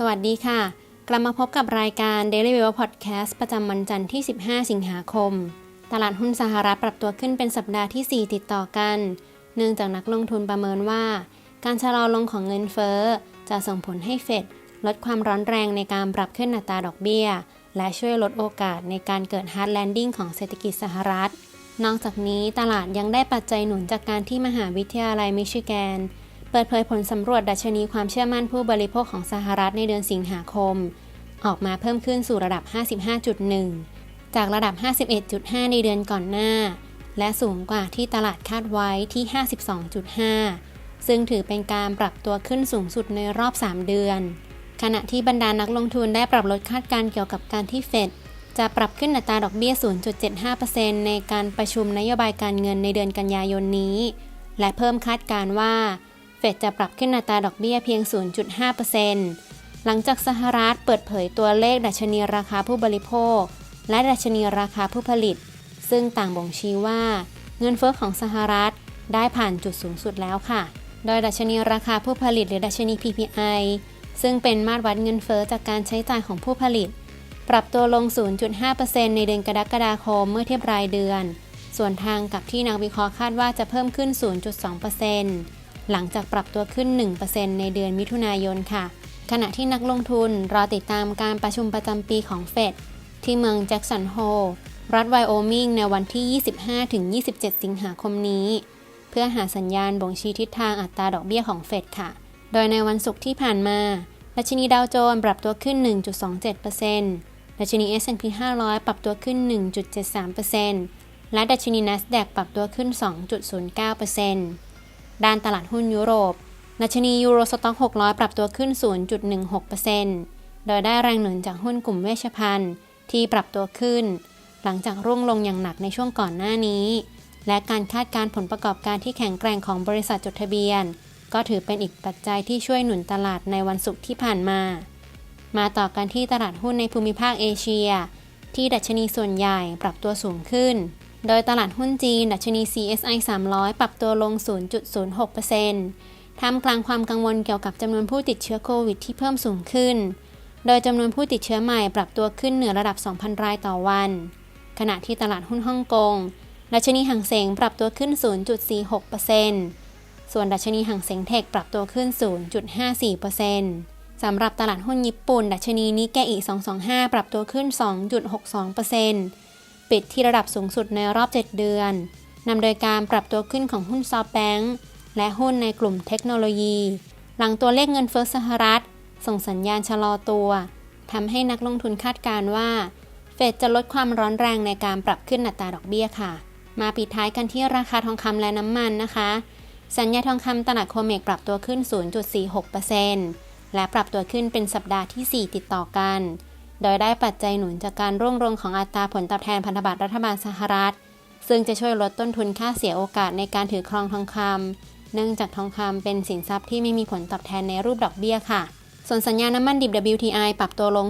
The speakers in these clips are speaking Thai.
สวัสดีค่ะ กลับมาพบกับรายการ Daily w e l Podcast ประจำวันจันทร์ที่ 15 สิงหาคม ตลาดหุ้นสหรัฐปรับตัวขึ้นเป็นสัปดาห์ที่ 4 ติดต่อกัน เนื่องจากนักลงทุนประเมินว่า การชะลอลงของเงินเฟ้อ จะส่งผลให้เฟดลดความร้อนแรงในการปรับขึ้นอัตราดอกเบี้ย และช่วยลดโอกาสในการเกิด hard landing ของเศรษฐกิจสหรัฐ นอกจากนี้ตลาดยังได้ปัจจัยหนุนจากการที่มหาวิทยาลัยมิชิแกน ปิดเผยผลสำรวจดัชนีความเชื่อมั่นผู้บริโภคของสหรัฐในเดือนสิงหาคม ออกมาเพิ่มขึ้นสู่ระดับ 55.1 จากระดับ 51.5 ในเดือนก่อนหน้า และสูงกว่าที่ตลาดคาดไว้ที่ 52.5 ซึ่งถือเป็นการปรับตัวขึ้นสูงสุดในรอบ 3 เดือน ขณะที่บรรดานักลงทุนได้ปรับลดคาดการณ์เกี่ยวกับการที่เฟดจะปรับขึ้นอัตราดอกเบี้ย 0.75%ในการประชุมนโยบายการเงินในเดือนกันยายนนี้ และเพิ่มคาดการณ์ว่า เฟดจะปรับขึ้นอัตราดอกเบี้ยเพียง 0.5%หลังจากสหรัฐเปิดเผยตัวเลขดัชนีราคาผู้บริโภค และดัชนีราคาผู้ผลิต ซึ่งต่างบ่งชี้ว่า เงินเฟ้อของสหรัฐได้ผ่านจุดสูงสุดแล้วค่ะ โดยดัชนีราคาผู้ผลิตหรือดัชนี PPI ซึ่งเป็นมาตรวัดเงินเฟ้อจากการใช้จ่ายของผู้ผลิต ปรับตัวลง 0.5%ในเดือนกรกฎาคมเมื่อเทียบรายเดือน ส่วนทางกับที่นักวิเคราะห์คาดว่าจะเพิ่มขึ้น 0.2% หลังจากปรับตัวขึ้น 1%ในเดือนมิถุนายนค่ะ ขณะที่นักลงทุนรอติดตามการประชุมประจำปีของเฟดที่เมืองแจ็กสันโฮลรัฐไวโอมิงในวันที่ 25-27 สิงหาคมนี้ เพื่อหาสัญญาณบ่งชี้ทิศทางอัตราดอกเบี้ยของเฟดค่ะ โดยในวันศุกร์ที่ผ่านมาดัชนีดาวโจนส์ปรับตัวขึ้น 1.27%ดัชนี S&P 500 ปรับตัวขึ้น 1.73%และดัชนี NASDAQ ปรับตัวขึ้น 2.09% ด้านตลาดหุ้นยุโรปดัชนียูโรสต็อก600 ปรับตัวขึ้น 0.16%โดยได้แรงหนุนจากหุ้นกลุ่มเวชภัณฑ์ที่ปรับตัวขึ้น หลังจากร่วงลงอย่างหนักในช่วงก่อนหน้านี้ และการคาดการผลประกอบการที่แข็งแกร่งของบริษัทจดทะเบียน ก็ถือเป็นอีกปัจจัยที่ช่วยหนุนตลาดในวันศุกร์ที่ผ่านมา มาต่อกันที่ตลาดหุ้นในภูมิภาคเอเชีย ที่ดัชนีส่วนใหญ่ปรับตัวสูงขึ้น โดยตลาดหุ้นจีน ดัชนี CSI 300 ปรับตัวลง 0.06%ท่ามกลางความกังวลเกี่ยวกับจำนวนผู้ติดเชื้อโควิดที่เพิ่มสูงขึ้น โดยจำนวนผู้ติดเชื้อใหม่ปรับตัวขึ้นเหนือระดับ 2,000 รายต่อวัน ขณะที่ตลาดหุ้นฮ่องกง ดัชนีห่างเสงปรับตัวขึ้น 0.46%ส่วนดัชนีห่างเสงเทคปรับตัวขึ้น 0.54%สำหรับตลาดหุ้นญี่ปุ่น ดัชนีนิเกอิ 225 ปรับตัวขึ้น 2.62% ปิดที่ระดับสูงสุดในรอบ 7 เดือน นำโดยการปรับตัวขึ้นของหุ้นซอฟแบงก์และหุ้นในกลุ่มเทคโนโลยี หลังตัวเลขเงินเฟ้อสหรัฐ ส่งสัญญาณชะลอตัวทำให้นักลงทุนคาดการณ์ว่า เฟดจะลดความร้อนแรงในการปรับขึ้นอัตราดอกเบี้ยค่ะ มาปิดท้ายกันที่ราคาทองคำและน้ำมันนะคะ สัญญาทองคำตลาดโคเมกปรับตัวขึ้น 0.46%และปรับตัวขึ้นเป็นสัปดาห์ที่ 4 ติดต่อกัน โดยได้ปัจจัยหนุนจากการร่วงลงของอัตราผลตอบแทนพันธบัตรรัฐบาลสหรัฐ ซึ่งจะช่วยลดต้นทุนค่าเสียโอกาสในการถือครองทองคำเนื่องจากทองคำเป็นสินทรัพย์ที่ไม่มีผลตอบแทนในรูปดอกเบี้ยค่ะ ส่วนสัญญาน้ำมันดิบ WTI ปรับตัวลง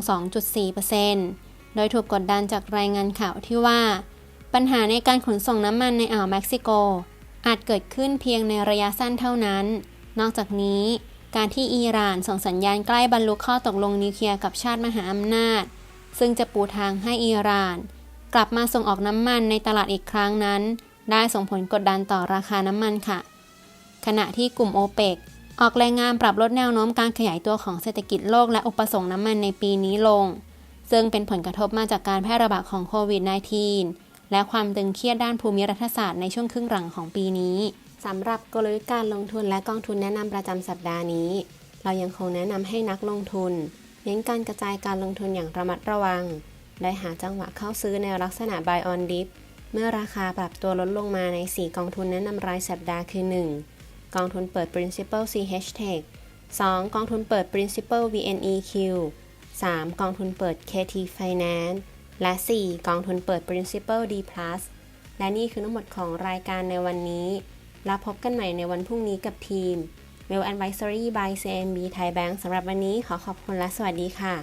2.4%โดยถูกกดดันจากรายงานข่าวที่ว่า ปัญหาในการขนส่งน้ำมันในอ่าวเม็กซิโก อาจเกิดขึ้นเพียงในระยะสั้นเท่านั้น นอกจากนี้ การที่อิหร่านส่งสัญญาณใกล้บรรลุข้อตกลงนิวเคลียร์กับชาติมหาอำนาจ ซึ่งจะปูทางให้อิหร่าน กลับมาส่งออกน้ำมันในตลาดอีกครั้งนั้น ได้ส่งผลกดดันต่อราคาน้ำมันค่ะ ขณะที่กลุ่มโอเปกออกรายงานปรับลดแนวโน้มการขยายตัวของเศรษฐกิจโลกและอุปสงค์น้ำมันในปีนี้ลง ซึ่งเป็นผลกระทบมาจากการแพร่ระบาดของโควิด -19 และความตึงเครียดด้านภูมิรัฐศาสตร์ในช่วงครึ่งหลังของปีนี้ สำหรับกลยุทธ์การลงทุนและกองทุนแนะนำประจำสัปดาห์นี้ เรายังคงแนะนำให้นักลงทุน เน้นการกระจายการลงทุนอย่างระมัดระวังได้หาจังหวะเข้าซื้อในลักษณะ buy on dip เมื่อราคาปรับตัวลดลงมาใน 4 กองทุนแนะนำรายสัปดาห์คือ 1. กองทุนเปิด principal CH Tech 2. กองทุนเปิด principal VNEQ 3. กองทุนเปิด KT Finance และ 4. กองทุนเปิด principal D+ และนี่คือทั้งหมดของรายการในวันนี้ แล้วพบกันใหม่ในวันพรุ่งนี้กับทีม Well Advisory by CMB Thai Bank สำหรับวันนี้ขอขอบคุณและสวัสดีค่ะ